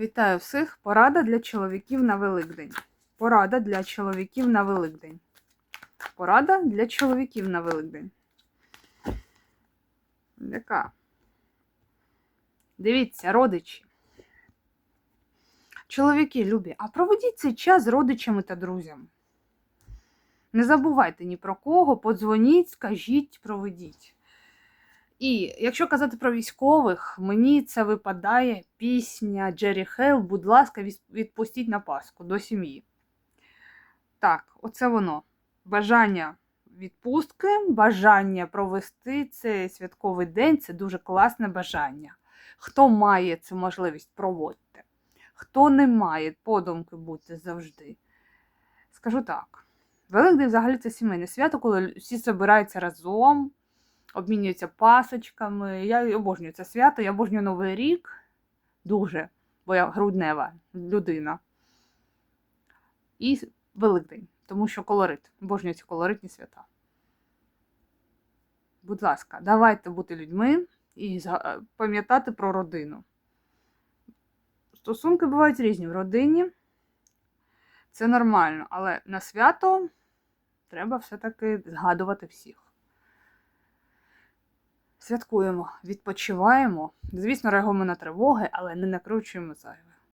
Вітаю всіх! Порада для чоловіків на Великдень. Порада для чоловіків на Великдень. Порада для чоловіків на Великдень. Яка? Дивіться, родичі. Чоловіки любі, а проведіть цей час з родичами та друзями. Не забувайте ні про кого, подзвоніть, скажіть, проведіть. І якщо казати про військових, мені це випадає пісня Джері Хейл, будь ласка, відпустіть на Пасху до сім'ї. Так, оце воно. Бажання відпустки, бажання провести цей святковий день це дуже класне бажання. Хто має цю можливість, проводьте. Хто не має, подумки будьте завжди. Скажу так: Великдень взагалі це сімейне свято, коли всі збираються разом обмінюються пасочками. Я обожнюю це свято, я обожнюю Новий рік дуже, бо я груднева людина. І Великдень, тому що колорит. Обожнюю ці колоритні свята. Будь ласка, давайте бути людьми і пам'ятати про родину. Стосунки бувають різні в родині. Це нормально, але на свято треба все-таки згадувати всіх. Святкуємо, відпочиваємо. Звісно, реагуємо на тривоги, але не накручуємо зайве.